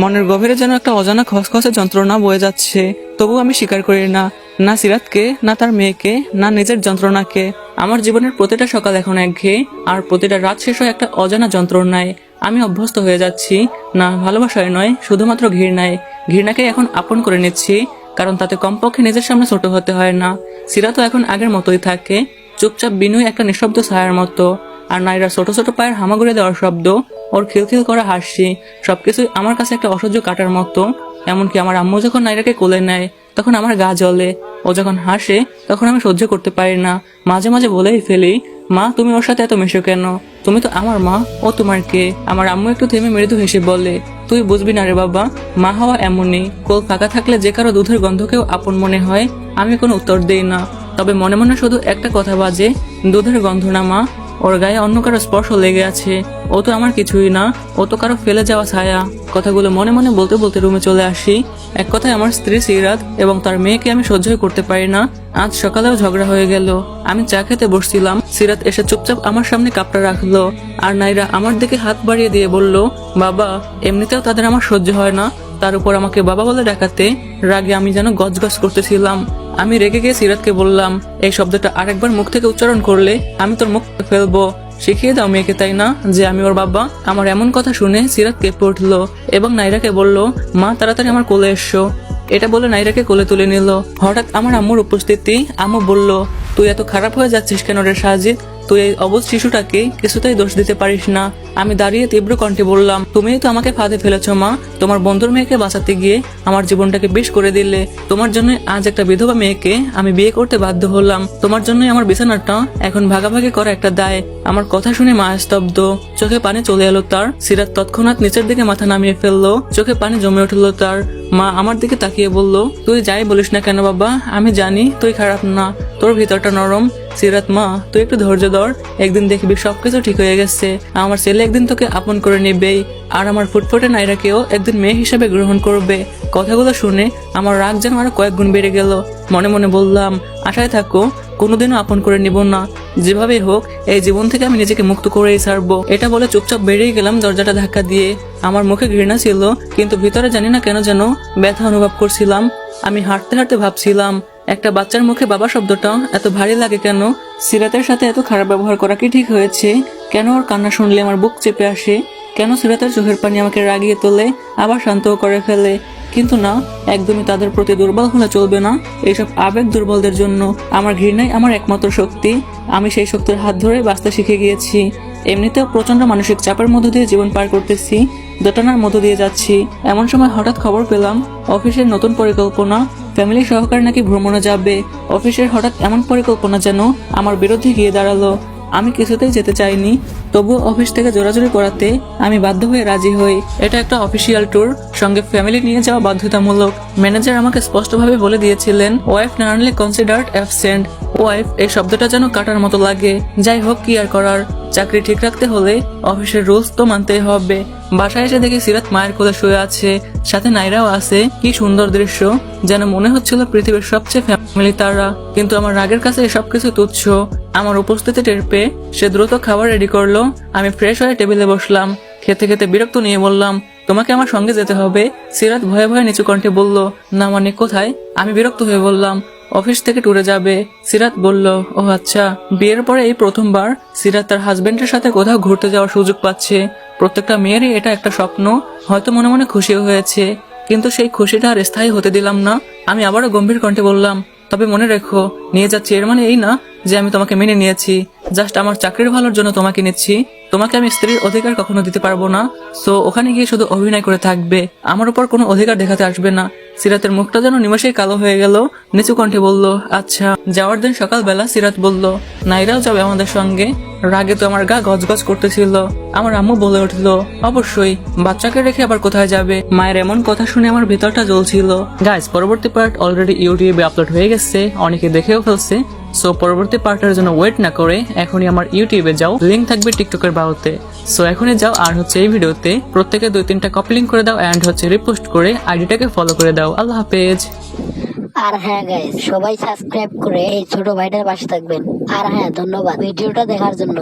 মনের গভীরে যেন একটা অজানা খসখসে যন্ত্রণা বয়ে যাচ্ছে। তবু আমি স্বীকার করি না না সিরাতকে, না তার মেয়েকে, না নিজের যন্ত্রণাকে। আমার জীবনের প্রতিটা সকাল এখন একঘেয়ে, আর প্রতিটা রাত শেষ হয় একটা অজানা যন্ত্রণায়। আমি অভ্যস্ত হয়ে যাচ্ছি, না ভালোবাসায় নয়, শুধুমাত্র ঘৃণায়। ঘৃণাকে এখন আপন করে নিচ্ছি, কারণ তাতে কমপক্ষে নিজের সামনে ছোট হতে হয় না। সিরাতও এখন আগের মতোই থাকে, চুপচাপ বিনয় একটা নিঃশব্দ ছায়ার মতো। আর নাইরা ছোট ছোট পায়ের হামাগুড়ি দেওয়ার শব্দ ওর খিলখিল করা হাসি সবকিছুই আমার কাছে একটা অসহ্য কাটার মতো। এমনকি আমার আম্মু যখন নাইরাকে কোলে নেয়, তখন আমার গা জ্বলে। ও যখন হাসে, তখন আমি সহ্য করতে পারি না। মাঝে মাঝে বলেই ফেলি, মা, তুমি ওর সাথে এত মেশো কেন? তুমি তো আমার মা, ও তোমার কে? আমার আম্মু একটু থেমে মৃদু হেসে বলে, তুই বুঝবি না রে বাবা, মা হওয়া এমনই। কোল ফাঁকা থাকলে যে কারও দুধের গন্ধকেও আপন মনে হয়। আমি কোনো উত্তর দেই না। তবে মনে মনে শুধু একটা কথা বাজে, দুধের গন্ধ না, মা। ওর গায়ে অন্য কারও স্পর্শ লেগে আছে। ও তো আমার কিছুই না। ও তো কারও ফেলে যাওয়া ছায়া। কথাগুলো মনে মনে বলতে বলতে রুমে চলে আসি। এক কথায় আমার স্ত্রী সিরাত এবং তার মেয়েকে আমি সহ্যই করতে পারি না। আজ সকালেও ঝগড়া হয়ে গেল। আমি চা খেতে বসছিলাম। সিরাত এসে চুপচাপ আমার সামনে কাপটা রাখল। আর নাইরা আমার দিকে হাত বাড়িয়ে দিয়ে বলল, বাবা, এমনিতেও তাদের আমার সহ্য হয় না। তার উপর আমাকে বাবা বলে ডাকাতে। রাগে আমি যেন গজগজ করতেছিলাম। আমি রেগে গিয়ে সিরাতকে বললাম, এই শব্দটা আরেকবার মুখ থেকে উচ্চারণ করলে আমি তোর মুখ ফেলব। শিখিয়ে দাও মেয়েকে, তাই না? যে আমি ওর বাবা। আমার এমন কথা শুনে সিরাত কেঁপে উঠল এবং নাইরাকে বলল, মা, তাড়াতাড়ি আমার কোলে এসো। এটা বলে নাইরাকে কোলে তুলে নিল। হঠাৎ আমার আম্মুর উপস্থিতি, আম্মু বলল, তুই এত খারাপ হয়ে যাচ্ছিস কেন রে সাজিদ? তুই এই অবধ শিশুটাকে কিছুতেই দোষ দিতে পারিস না। আমি দাঁড়িয়ে তীব্র কণ্ঠে বললাম, তুমিই তো আমাকে ফাঁদে ফেলেছ, মা। তোমার বন্ধুর মেয়েকে বাঁচাতে গিয়ে আমার জীবনটাকে বেশ করে দিলে। তোমার জন্য আজ একটা বিধবা মেয়েকে আমি বিয়ে করতে বাধ্য হলাম। তোমার জন্যই আমার বিছানাটা এখন ভাগাভাগি করা একটা দায়। আমার কথা শুনে মা স্তব্ধ। চোখে পানি চলে এলো তার। সিরাত তৎক্ষণাৎ নিচের দিকে মাথা নামিয়ে ফেলল। চোখে পানি জমে উঠল তার। মা আমার দিকে তাকিয়ে বলল, তুই যাই বলিস না কেন বাবা? আমি জানি তুই খারাপ না। তোর ভিতরটা নরম। সিরাত মা, তুই একটু ধৈর্য ধর। একদিন দেখবি সবকিছু ঠিক হয়ে গেছে। আমার ছেলে একদিন তোকে আপন করে নেবেই। আর আমার ফুটফুটে নাইরাকেও একদিন মেয়ে হিসেবে গ্রহণ করবে। কথাগুলো শুনে আমার রাগ যেন আরও কয়েক গুণ বেড়ে গেল। মনে মনে বললাম, আশায় থাকো। কোনোদিনও আপন করে নিব না। যেভাবেই হোক, এই জীবন থেকে আমি নিজেকে মুক্ত করেই ছাড়বো। এটা বলে চুপচাপ বেরিয়ে গেলাম দরজাটা ধাক্কা দিয়ে। আমার মুখে ঘৃণা ছিল, কিন্তু ভিতরে জানি না কেন যেন ব্যথা অনুভব করছিলাম। আমি হাঁটতে হাঁটতে ভাবছিলাম, একটা বাচ্চার মুখে বাবা শব্দটা এত ভারী লাগে কেন? সিরাতের সাথে এত খারাপ ব্যবহার করা কি ঠিক হয়েছে? কেন ওর কান্না শুনলে আমার বুক চেপে আসে? কেন সিরাতের চোখের পানি আমাকে রাগিয়ে তোলে, আবার শান্তও করে ফেলে? কিন্তু না, একদমই তাদের প্রতি দুর্বল হলে চলবে না। এইসব আবেগ দুর্বলদের জন্য আমার ঘৃণাই আমার একমাত্র শক্তি। আমি সেই শক্তির হাত ধরে বাঁচতে শিখে গিয়েছি। এমনিতেও প্রচণ্ড মানসিক চাপের মধ্য দিয়ে জীবন পার করতেছি। দোটানার মধ্য দিয়ে যাচ্ছি। এমন সময় হঠাৎ খবর পেলাম, অফিসের নতুন পরিকল্পনা। ফ্যামিলি সহকারে নাকি ভ্রমণে যাবে। অফিসের হঠাৎ এমন পরিকল্পনা যেন আমার বিরুদ্ধে গিয়ে দাঁড়াল। আমি কিছুতেই যেতে চাইনি। তবুও অফিস থেকে জোরাজোরি করাতে আমি বাধ্য হয়ে রাজি হই। এটা একটা অফিসিয়াল ট্যুর, সঙ্গে ফ্যামিলি নিয়ে যাওয়া বাধ্যতামূলক। ম্যানেজার আমাকে স্পষ্টভাবে বলে দিয়েছিলেন wife nominally considered absent wife এই শব্দটা যেন কাটার মতো লাগে। যাই হোক, কি আর করার? চাকরি ঠিক রাখতে হলে অফিসের রুলস তো মানতেই হবে। বাসায় এসে দেখি সিরাত মায়ের কোলে শুয়ে আছে, সাথে নাইরাও আছে। কি সুন্দর দৃশ্য। যেন মনে হচ্ছিল পৃথিবীর সবচেয়ে ফ্যামিলি তারা। কিন্তু আমার রাগের কাছে এসব কিছু তুচ্ছ। আমার উপস্থিতি টের পেয়ে সে দ্রুত খাবার রেডি করল। আমি ফ্রেশ হয়ে টেবিলে বসলাম। খেতে খেতে বিরক্ত নিয়ে বললাম, তোমাকে আমার সঙ্গে যেতে হবে? সিরাত ভয়ে ভয়ে নিচু কণ্ঠে বলল, না মানে কোথায়? আমি বিরক্ত হয়ে বললাম অফিস থেকে ট্যুরে যাবে। সিরাত বলল, ও আচ্ছা। বিয়ের পরে এই প্রথমবার সিরাত তার হাজবেন্ডের সাথে কোথাও ঘুরতে যাওয়ার সুযোগ পাচ্ছে। প্রত্যেকটা মেয়েরই এটা একটা স্বপ্ন। হয়তো মনে মনে খুশি হয়েছে। কিন্তু সেই খুশিটা আর স্থায়ী হতে দিলাম না। আমি আবারও গম্ভীর কণ্ঠে বললাম, তবে মনে রেখো, নিয়ে যাচ্ছি এর মানে এই না যে আমি তোমাকে মেনে নিয়েছি জাস্ট আমার চাকরির ভালোর জন্য তোমাকে নিচ্ছি, তোমাকে আমি স্ত্রীর অধিকার কখনো দিতে পারব না। সো ওখানে গিয়ে শুধু অভিনয় করে থাকবে। আমার উপর কোনো অধিকার দেখাতে আসবে না। সিরাতের মুখটা যেন নিমেষেই কালো হয়ে গেল। নিচু কণ্ঠে বলল আচ্ছা। যাওয়ার দিন সকালবেলা সিরাত বলল, নাইরাও যাবে আমাদের সঙ্গে। রাগে তো আমার গা গজগজ করতেছিল। আমার আম্মু বলে উঠল, অবশ্যই, বাচ্চাকে রেখে আবার কোথায় যাবে? মায়ের এমন কথা শুনে আমার ভেতরটা জ্বলছিল। গাইস পরবর্তী পার্ট অলরেডি ইউটিউবে আপলোড হয়ে গেছে, অনেকে দেখেও ফেলছে। সো পরবর্তী পার্টের জন্য ওয়েট না করে এখনই আমার ইউটিউবে যাও। লিঙ্ক থাকবে টিকটকের বাহুতে সো এখনই যাও আর হচ্ছে এই ভিডিওতে প্রত্যেকে দুই তিনটা কপি লিঙ্ক করে দাও অ্যান্ড হচ্ছে রিপোস্ট করে আইডিটাকে ফলো করে দাও। আল্লাহ হাফেজ। আর হ্যাঁ গাইজ সবাই সাবস্ক্রাইব করে এই ছোট ভাইটার পাশে থাকবেন। আর হ্যাঁ ধন্যবাদ। ভিডিওটা দেখার জন্য।